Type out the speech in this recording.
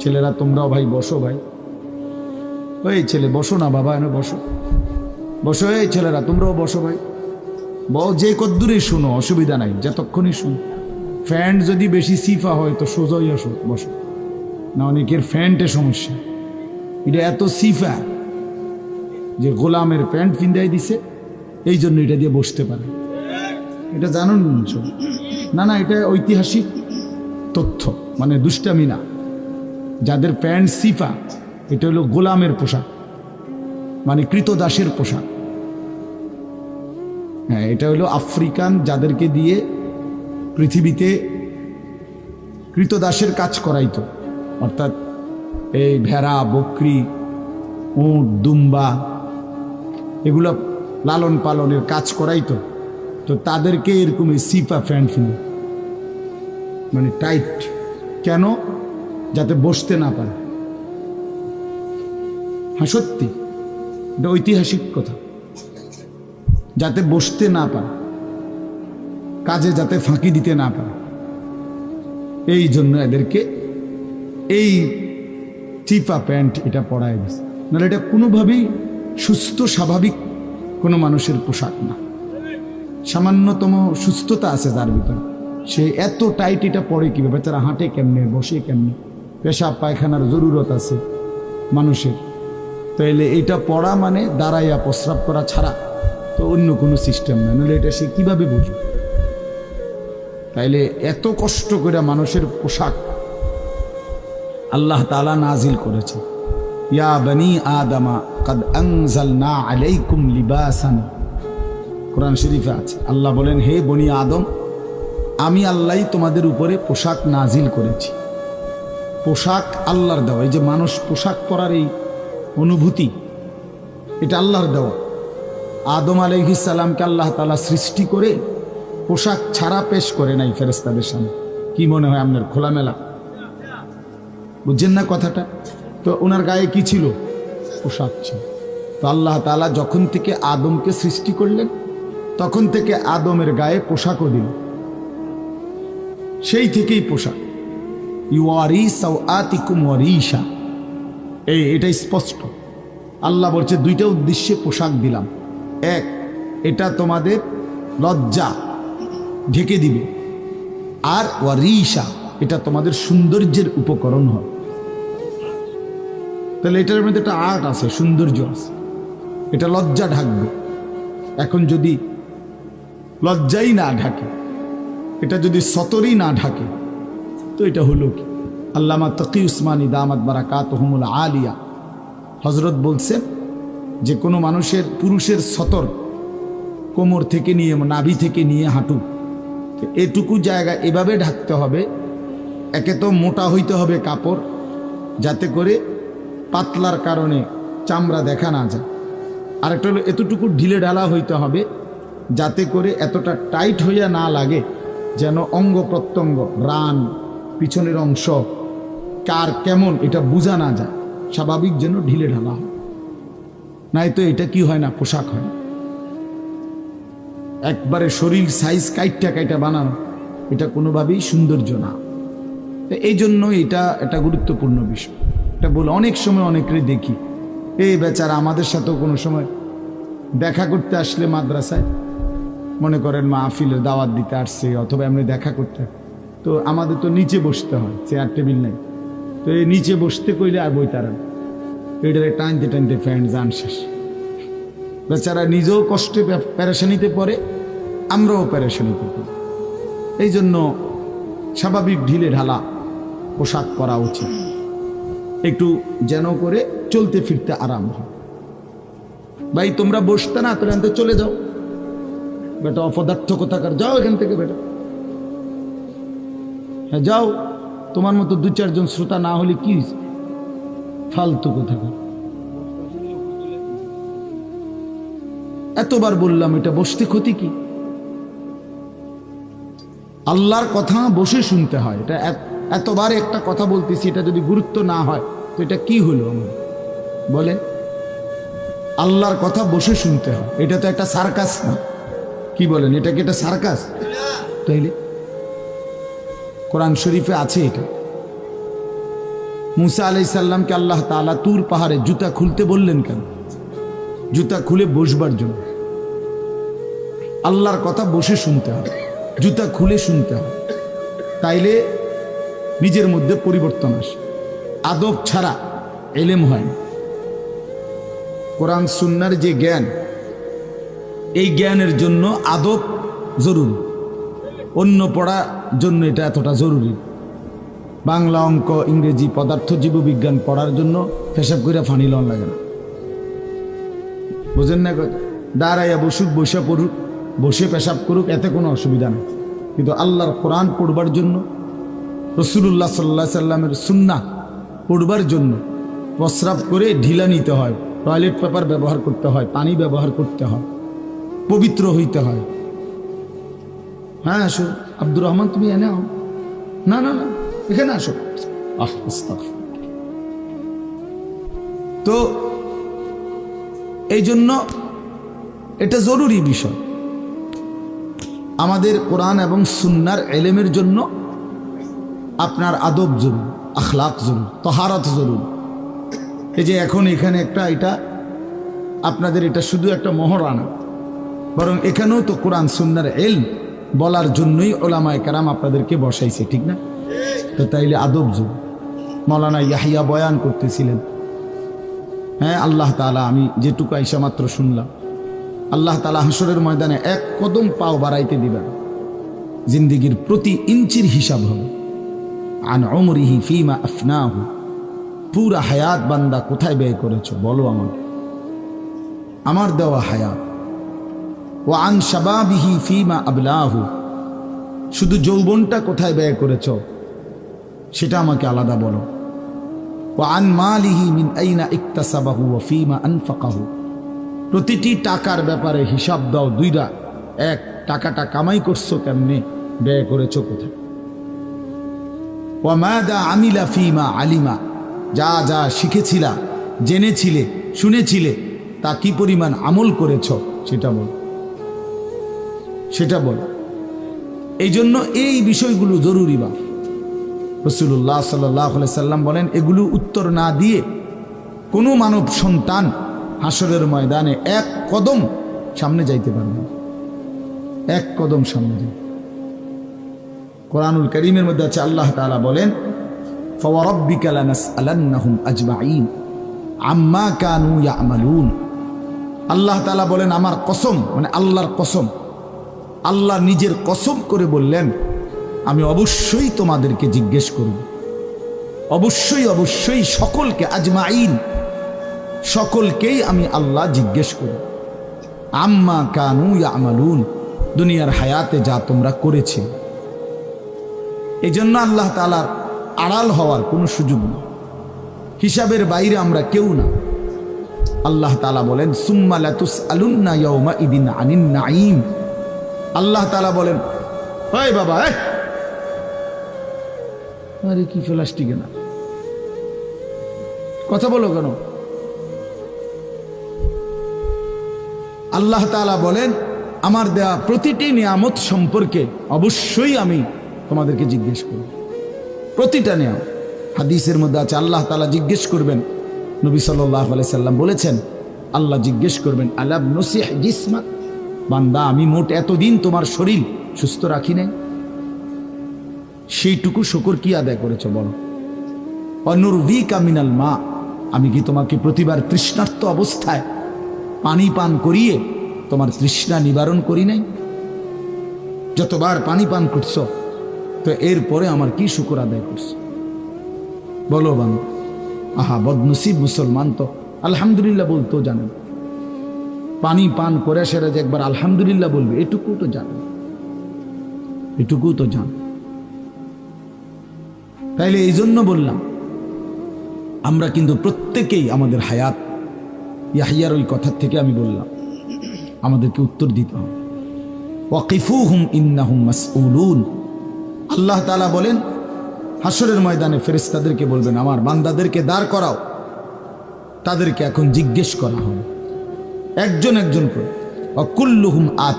ছেলেরা, তোমরাও ভাই বসো ভাই। ওই ছেলে, বসো না বাবা, এনে বসো। বসো, এই ছেলেরা, তোমরাও বসো ভাই। ব যে কদ্দুরে শুনো, অসুবিধা নাই, যতক্ষণই শুনো। ফ্যান্ট যদি বেশি সিফা হয়, তো সোজাই আসো, বসো। না অনেকের ফ্যান্টে সমস্যা। এটা এত সিফা যে গোলামের প্যান্ট ফিন্দাই দিছে, এই জন্য এটা দিয়ে বসতে পারে। এটা জানুন, না না, এটা ঐতিহাসিক তথ্য মানে দুষ্টামি না যাদের প্যান্ট সিফা, এটা হলো গোলামের পোশাক মানে কৃতদাসের পোশাক। হ্যাঁ এটা হলো আফ্রিকান যাদেরকে দিয়ে পৃথিবীতে কৃতদাসের কাজ করাইতো। অর্থাৎ এই ভেড়া, বকরি, উঁট, দুম্বা, এগুলো লালন পালনের কাজ করাইতো। তো তাদেরকে এরকম এই সিফা ফ্যান ফিলে মানে টাইট। কেন? যাতে বসতে না পারে। হ্যাঁ সত্যি। এটা ঐতিহাসিক কথা। যাতে বসতে না পারে। কাজে যাতে ফাঁকি দিতে না পারে। এই জন্য এদেরকে এই চিপা প্যান্ট এটা পরায় গেছে। নাহলে এটা কোনোভাবেই সুস্থ, স্বাভাবিক কোনো মানুষের পোশাক না। সামান্যতম সুস্থতা আছে যার ভিতরে। সে এত টাইট এটা পরে কি বেচারা হাঁটে কেমনে? বসে কেমনে? পেশাব, পায়খানার জরুরত আছে মানুষের। তাইলে এটা পড়া মানে দাঁড়াইয়া প্রস্রাব করা ছাড়া তো অন্য কোনো সিস্টেম না নাহলে এটা সে কীভাবে বুঝবে? তাইলে এত কষ্ট করে মানুষের পোশাক আল্লাহ তালা নাজিল করেছে। ইয়া বনি আদামা, কদ আনজালনা আলাইকুম লিবাসান। কোরআন শরীফে আছে, আল্লাহ বলেন, হে বনি আদম, আমি আল্লাহই তোমাদের উপরে পোশাক নাজিল করেছি। পোশাক আল্লাহর দেওয়া, এই যে মানুষ পোশাক পরার এই অনুভূতি, এটা আল্লাহর দেওয়া। আদম আলহিসাল্লামকে আল্লাহ তালা সৃষ্টি করে পোশাক ছাড়া পেশ করে নাই ফেরেস্তাদের সামনে। কি মনে হয় আপনার খোলামেলা? বুঝছেন না কথাটা? তো ওনার গায়ে কি ছিল? পোশাক ছিল। তো আল্লাহ তালা যখন থেকে আদমকে সৃষ্টি করলেন, তখন থেকে আদমের গায়ে পোশাকও দিল সেই থেকেই পোশাক। এটাই স্পষ্ট। আল্লাহ বলছে, দুইটা উদ্দেশ্যে পোশাক দিলাম। এক, এটা তোমাদের লজ্জা ঢেকে দিবে। আর ওয়ারিশা, এটা তোমাদের সৌন্দর্যের উপকরণ হয় তাহলে এটার মধ্যে একটা আর্ট আছে, সৌন্দর্য আছে। এটা লজ্জা ঢাকবে। এখন যদি লজ্জাই না ঢাকে, এটা যদি সতরই না ঢাকে তো এটা হলো কি? আল্লামা তকি উসমানী দামাত বারাকাত হুমুল আলিয়া। হজরত বলছেন যে, কোনো মানুষের পুরুষের সতর কোমর থেকে নিয়ে, নাভি থেকে নিয়ে হাঁটু। এটুকু জায়গা এভাবে ঢাকতে হবে, একে তো মোটা হইতে হবে কাপড়, যাতে করে পাতলার কারণে চামড়া দেখা না যায়। আরেকটা হলো, এতটুকু ঢিলে ঢালা হইতে হবে, যাতে করে এতটা টাইট হইয়া না লাগে, যেন অঙ্গ প্রত্যঙ্গ, রান পিছনের অংশ। কার কেমন এটা বোঝা না যায়। স্বাভাবিক যেন ঢিলে ঢালা হয়। নাই তো এটা কি হয় না, পোশাক হয়। একবারে শরীর সাইজ কাইটটা কাইটা বানানো, এটা কোনোভাবেই সৌন্দর্য না। এই জন্য এটা একটা গুরুত্বপূর্ণ বিষয়। এটা বলে অনেক সময় অনেকেরই দেখি। এই বেচারা আমাদের সাথেও কোনো সময় দেখা করতে আসলে মাদ্রাসায়। মনে করেন মা আফিলের দাওয়াত দিতে আসছে, অথবা এমনি দেখা করতে। তো আমাদের তো নিচে বসতে হয় চেয়ার টেবিল নেই। তো এই নিচে বসতে কইলে আর বই তারা এটারে টানতে টানতে ফ্যান যান শেষ। বেচারা নিজেও কষ্টে প্যারেশানিতে পড়ে, আমরাও প্যারেশানিতে পড়ি। এই জন্য স্বাভাবিক ঢিলে ঢালা পোশাক পরা উচিত। একটু যেন করে চলতে ফিরতে আরাম হয়। ভাই, তোমরা বসতে না তোরা চলে যাও। বেটা অপদার্থ কোথাকার যাও এখান থেকে বেটা। হ্যাঁ যাও। তোমার মতো দু চারজন শ্রোতা না হলে কি? ফালতু কোথাকার এতবার বললাম, এটা বসতে ক্ষতি কি? আল্লাহর কথা বসে শুনতে হয়। এটা এতবার একটা কথা বলতেছি, এটা যদি গুরুত্ব না হয়, তো এটা কি হলো আমার? বলে আল্লাহর কথা বসে শুনতে হয়। এটা তো একটা সার্কাস না। কি বলেন, এটা কি একটা সার্কাস? তাইলে কোরআন শরীফে আছে এটা। মুসা আলাইসাল্লামকে আল্লাহ তালা তুর পাহাড়ে জুতা খুলতে বললেন কেন? জুতা খুলে বসবার জন্য। আল্লাহর কথা বসে শুনতে হবে, জুতা খুলে শুনতে হবে। তাইলে নিজের মধ্যে পরিবর্তন আসে। আদব ছাড়া এলেম হয় না। কোরআন সুন্নার যে জ্ঞান, এই জ্ঞানের জন্য আদব জরুরি। অন্য পড়ার জন্য এটা এতটা জরুরি। বাংলা অঙ্ক, ইংরেজি পদার্থ, জীববিজ্ঞান পড়ার জন্য পেশাব করে ফানি লন লাগে না। বোঝেন না দাঁড়াইয়া বসুক, বসে পড়ুক, বসে পেশাব করুক, এতে কোনো অসুবিধা নেই। কিন্তু আল্লাহর কোরআন পড়বার জন্য রসুল্লাহ সাল্লাহ সাল্লামের সুন্না পড়বার জন্য প্রস্রাব করে ঢিলা নিতে হয়, টয়লেট পেপার ব্যবহার করতে হয়, পানি ব্যবহার করতে হয়, পবিত্র হইতে হয়। হ্যাঁ আব্দুর রহমান, তুমি এনে আও। না না না, এখানে আসো। তো এই জন্য এটা জরুরি বিষয়। আমাদের কোরআন এবং সুন্নার এলেমের জন্য আপনার আদব জরুর, আখলাক জরুর, তহারত জরুর। এই যে এখন এখানে একটা, এটা আপনাদের এটা শুধু একটা মহরানা বরং এখানেও তো কোরআন, সুন্নার এল বলার জন্যই ওলামায় কারাম আপনাদেরকে বসাইছে, ঠিক না? তো তাইলে আদব যুগ। মৌলানা ইয়াহিয়া বয়ান করতেছিলেন। হ্যাঁ আল্লাহ তালা আমি যেটুকু আইসা মাত্র শুনলাম। আল্লাহ তালা হাসরের ময়দানে এক কদম পাও বাড়াইতে দিবেন। জিন্দিগির প্রতি ইঞ্চির হিসাব হবে। আন অমরিহি ফিমা আফনাহু। পুরা হায়াত বান্দা কোথায় ব্যয় করেছ, বলো আমার আমার দেওয়া হায়াত ও আন শাবাবিহি ফিমা আবলাহু। শুধু যৌবনটা কোথায় ব্যয় করেছ, সেটা আমাকে আলাদা বলো। ও আন মালিহি মিন আইনা ইকতাসাবাহু ও ফিমা আনফাকাহু। প্রতিটি টাকার ব্যাপারে হিসাব দাও দুইটা। এক, টাকাটা কামাই করছ কেমনে, ব্যয় করেছ কোথায়? ওয়ামাদা আমিলা ফিমা আলিমা। যা যা শিখেছিলা, জেনেছিলে, শুনেছিলে, তা কি পরিমাণ আমল করেছ, সেটা বল। সেটা বলা। এই জন্য এই বিষয়গুলো জরুরি বা রসুল্লাহ সাল্লাহ সাল্লাম বলেন, এগুলো উত্তর না দিয়ে কোনো মানব সন্তান হাসরের ময়দানে এক কদম সামনে যাইতে পারবে এক কদম সামনে যাই কোরআনুল করিমের মধ্যে আছে, আল্লাহ তালা বলেন আম্মা আল্লাহ বলেন, আমার কসম মানে আল্লাহর কসম। আল্লাহ নিজের কসম করে বললেন, আমি অবশ্যই তোমাদেরকে জিজ্ঞেস করব। অবশ্যই অবশ্যই সকলকে আজমাইন, সকলকেই আমি আল্লাহ জিজ্ঞেস করি আম্মা কানু আমালুন দুনিয়ার হায়াতে যা তোমরা করেছে এই জন্য আল্লাহ তালার আড়াল হওয়ার কোনো সুযোগ নেই। হিসাবের বাইরে আমরা কেউ না। আল্লাহ তালা বলেন, সুম্মা লাতুস আলুন্না ইয়ৌমা ইদিন আনিন নাইম আল্লাহ তালা বলেন হয় বাবা! আরে, কি প্লাস্টিকে না। কথা বলো কেন? আল্লাহ তাআলা বলেন, আমার দেয়া প্রতিটি নিয়ামত সম্পর্কে অবশ্যই আমি তোমাদেরকে জিজ্ঞেস করব। প্রতিটা নিয়ামত। হাদিসের মধ্যে আছে, আল্লাহ তাআলা জিজ্ঞেস করবেন, নবী সাল্লাহ সাল্লাম বলেছেন, আল্লাহ জিজ্ঞেস করবেন আলাব নসিহ জিসমাত বান্দা, আমি মোট এতদিন তোমার শরীর সুস্থ রাখি নাই। সেইটুকু শুকর কি আদায় করেছ বলো? অনুর্ভি কামিনাল মা, আমি কি তোমাকে প্রতিবার তৃষ্ণার্ত অবস্থায় পানি পান করিয়ে তোমার তৃষ্ণা নিবারণ করি নাই? যতবার পানি পান করছ, তো এরপরে আমার কি শুকর আদায় করছ? বলো বান আহা, বদনসিব মুসলমান তো, আলহামদুলিল্লাহ বলতেও জানেন পানি পান করে সেরা যে একবার আলহামদুলিল্লাহ বলবে এটুকু তো জানেন এটুকু তো জান। তাইলে এই জন্য বললাম, আমরা কিন্তু প্রত্যেকেই আমাদের হায়াত, ইয়াহিয়ার ওই কথার থেকে আমি বললাম, আমাদেরকে উত্তর দিতে হবে। ওয়াকিফুহুম ইন্নাহুম মাসউলুন। আল্লাহ তাআলা বলেন হাসরের ময়দানে ফেরেশতাদেরকে বলবেন, আমার বান্দাদেরকে দাঁড় করাও। তাদেরকে এখন জিজ্ঞেস করা হবে। একজন একজন করে। অকুল্লুহুম আত